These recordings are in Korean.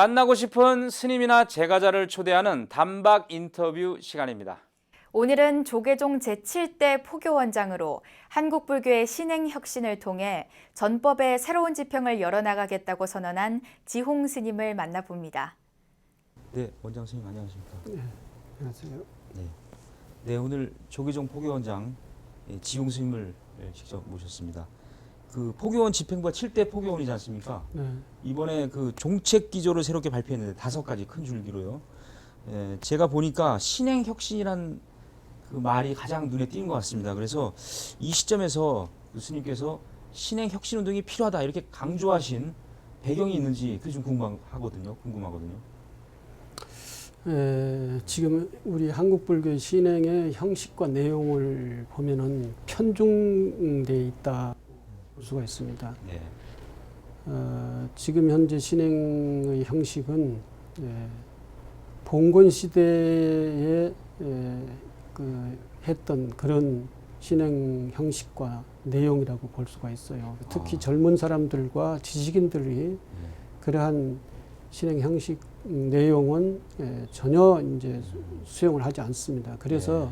만나고 싶은 스님이나 제가자를 초대하는 단박 인터뷰 시간입니다. 오늘은 조계종 제7대 포교원장으로 한국불교의 신행 혁신을 통해 전법의 새로운 지평을 열어나가겠다고 선언한 지홍 스님을 만나봅니다. 네, 원장 스님 안녕하십니까? 안녕하세요. 네. 네, 오늘 조계종 포교원장 예, 지용 스님을 예, 직접 모셨습니다. 그 포교원 집행부가 7대 포교원이지 않습니까? 네. 이번에 그 종책 기조를 새롭게 발표했는데 다섯 가지 큰 줄기로요. 예, 제가 보니까 신행 혁신이란 그 말이 가장 눈에 띄는 것 같습니다. 그래서 이 시점에서 교수님께서 신행 혁신 운동이 필요하다 이렇게 강조하신 배경이 있는지 그게 좀 궁금하거든요. 궁금하거든요. 에, 지금 우리 한국불교 신행의 형식과 내용을 보면은 편중돼 있다 볼 수가 있습니다. 네. 어, 지금 현재 신행의 형식은 에, 봉건 시대에 에, 그 했던 그런 신행 형식과 내용이라고 볼 수가 있어요. 특히 아. 젊은 사람들과 지식인들이 네. 그러한 실행 형식 내용은 예, 전혀 이제 수용을 하지 않습니다. 그래서 네.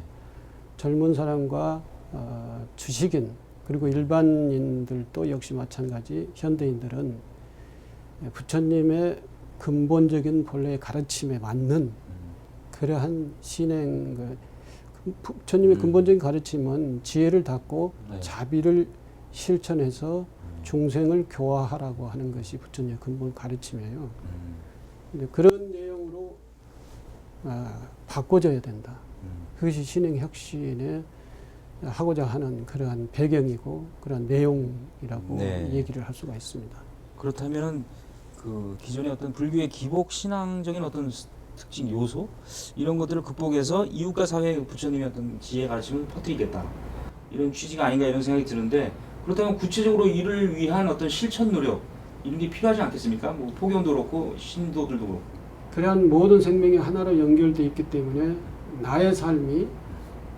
젊은 사람과 어, 주식인 그리고 일반인들도 역시 마찬가지 현대인들은 예, 부처님의 근본적인 본래의 가르침에 맞는 음, 그러한 신행 그 부처님의 음. 근본적인 가르침은 지혜를 닫고 네. 자비를 실천해서 음, 중생을 교화하라고 하는 것이 부처님의 근본 가르침이에요. 음, 그런 내용으로 아, 바꿔줘야 된다. 음. 그것이 신행 혁신에 하고자 하는 그러한 배경이고 그러한 내용이라고 네. 얘기를 할 수가 있습니다. 그렇다면은 그 기존의 어떤 불교의 기복 신앙적인 어떤 스- 특징 요소 이런 것들을 극복해서 이웃과 사회의 부처님의 어떤 지혜 가르침을 퍼뜨리겠다 이런 취지가 아닌가 이런 생각이 드는데 그렇다면 구체적으로 이를 위한 어떤 실천 노력 이런 게 필요하지 않겠습니까? 뭐 포교원도 그렇고 신도들도 그렇고 그러한 모든 생명이 하나로 연결되어 있기 때문에 나의 삶이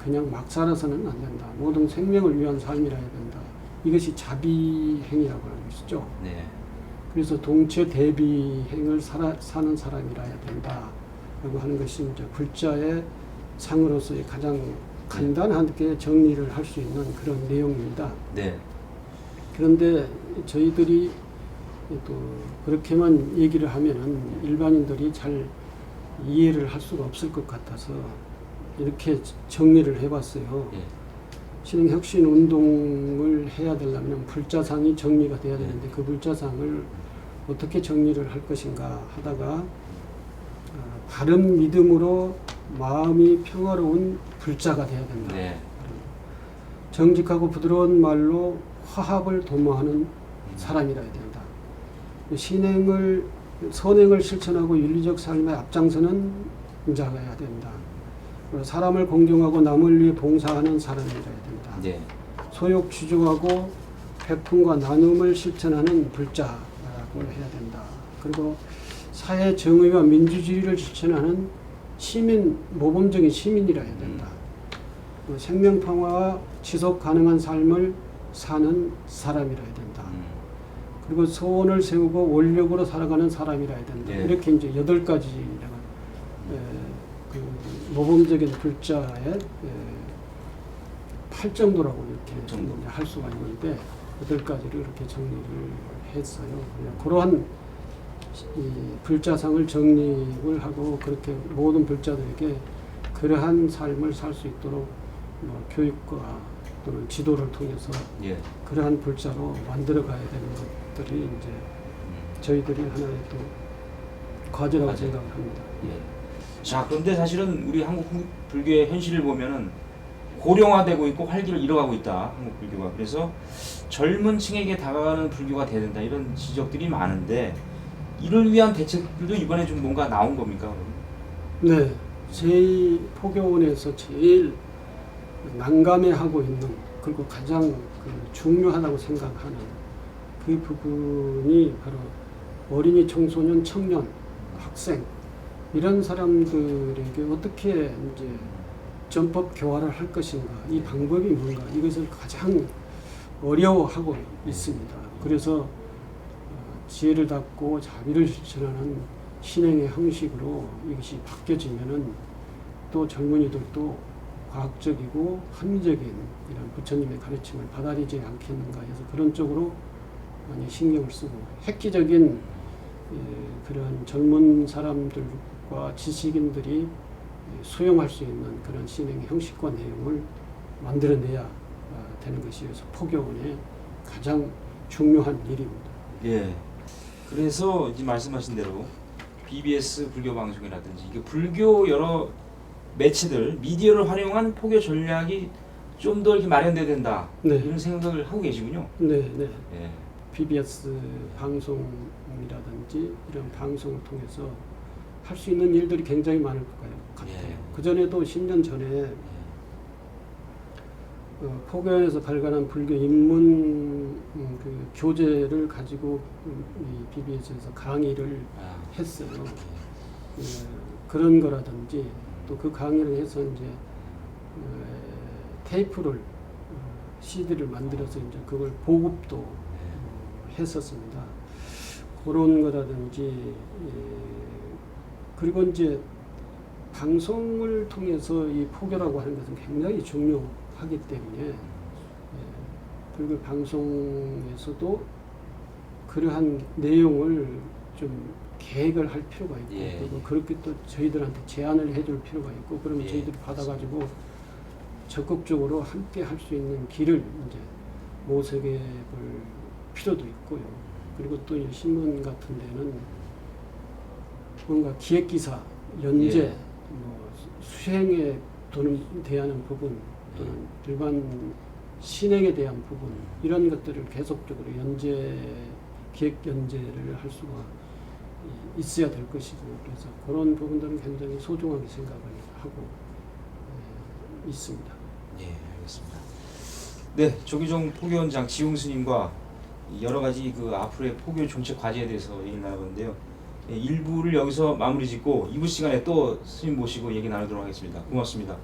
그냥 막 살아서는 안 된다. 모든 생명을 위한 삶이라 해야 된다. 이것이 자비행이라고 하는 것이죠. 네. 그래서 동체 대비행을 살아, 사는 사람이라 해야 된다. 라고 하는 것이 이제 불자의 상으로서의 가장 간단하게 정리를 할 수 있는 그런 내용입니다. 네. 그런데 저희들이 또 그렇게만 얘기를 하면은 일반인들이 잘 이해를 할 수가 없을 것 같아서 이렇게 정리를 해봤어요. 예. 신흥 혁신 운동을 해야 되려면 불자상이 정리가 돼야 되는데 그 불자상을 어떻게 정리를 할 것인가 하다가 어, 바른 믿음으로 마음이 평화로운 불자가 돼야 된다. 네. 정직하고 부드러운 말로 화합을 도모하는 사람이라 해야 된다. 신행을 선행을 실천하고 윤리적 삶에 앞장서는 자가야 된다. 사람을 공경하고 남을 위해 봉사하는 사람이라 해야 된다. 네. 소욕 주저하고 배품과 나눔을 실천하는 불자라고 해야 된다. 그리고 사회 정의와 민주주의를 실천하는 시민 모범적인 시민이라 해야 된다. 그 생명 평화와 지속 가능한 삶을 사는 사람이라 해야 된다. 음. 그리고 소원을 세우고 원력으로 살아가는 사람이라 해야 된다. 네. 이렇게 이제 여덟 가지 그 모범적인 불자의 에, 팔 정도라고 이렇게 정도. 할 수가 있는데 여덟 가지를 이렇게 정리를 했어요. 그러한 이 불자상을 정립을 하고 그렇게 모든 불자들에게 그러한 삶을 살 수 있도록 뭐 교육과 또는 지도를 통해서 예. 그러한 불자로 만들어 가야 되는 것들이 이제 음. 저희들이 하나의 또 과제라고 과제. 생각을 합니다. 예. 자, 그런데 사실은 우리 한국 불교의 현실을 보면은 고령화되고 있고 활기를 잃어가고 있다. 한국 불교가. 그래서 젊은 층에게 다가가는 불교가 돼야 된다. 이런 지적들이 많은데 이를 위한 대책들도 이번에 좀 뭔가 나온 겁니까? 네, 제 포교원에서 제일 난감해하고 있는 그리고 가장 그 중요하다고 생각하는 그 부분이 바로 어린이, 청소년, 청년, 학생 이런 사람들에게 어떻게 이제 전법 교화를 할 것인가 이 방법이 뭔가 이것을 가장 어려워하고 있습니다. 그래서 어, 지혜를 닫고 자비를 실천하는 신행의 형식으로 이것이 바뀌어지면은 또 젊은이들도 과학적이고 합리적인 이런 부처님의 가르침을 받아들이지 않겠는가 해서 그런 쪽으로 많이 신경을 쓰고 획기적인 예, 그런 젊은 사람들과 지식인들이 예, 수용할 수 있는 그런 신행 형식과 내용을 만들어내야 아, 되는 것이어서 포교원의 가장 중요한 일입니다. 예. 그래서 이제 말씀하신 대로 BBS 불교 방송이라든지 이게 불교 여러 매체들 미디어를 활용한 포교 전략이 좀 더 이렇게 마련돼야 된다 네, 이런 생각을 하고 계시군요. 네, 네. 예. PBS 방송 이라든지 이런 방송을 통해서 할 수 있는 일들이 굉장히 많을 것 같아요. 예. 그 전에도 10년 전에 어, 포교에서 발간한 불교 입문 음, 그 교재를 가지고 음, 이 BBS에서 강의를 아, 했어요. 예. 예, 그런 거라든지 또 그 강의를 해서 이제 어, 테이프를 어, CD를 만들어서 이제 그걸 보급도 어, 했었습니다. 그런 거라든지 예, 그리고 이제 방송을 통해서 이 포교라고 하는 것은 굉장히 중요하기 때문에 예, 불교 방송에서도 그러한 내용을 좀 계획을 할 필요가 있고 예. 그리고 그렇게 또 저희들한테 제안을 해줄 필요가 있고 그러면 예, 저희들이 받아가지고 적극적으로 함께 할 수 있는 길을 이제 모색해 볼 필요도 있고요. 그리고 또 이 신문 같은 데는 뭔가 기획 기사, 연재, 예. 뭐 수행에 도는 대하는 부분 또는 일반 신행에 대한 부분 이런 것들을 계속적으로 연재 기획 연재를 할 수가 이- 있어야 될 것이고 그래서 그런 부분들은 굉장히 소중하게 생각을 하고 예, 있습니다. 예, 알겠습니다. 네, 조기종 포교원장 지웅 스님과 여러 가지 그 앞으로의 포교 정책 과제에 대해서 얘기 나눠봤는데요. 예, 1부를 여기서 마무리 짓고 2부 시간에 또 스님 모시고 얘기 나누도록 하겠습니다. 고맙습니다.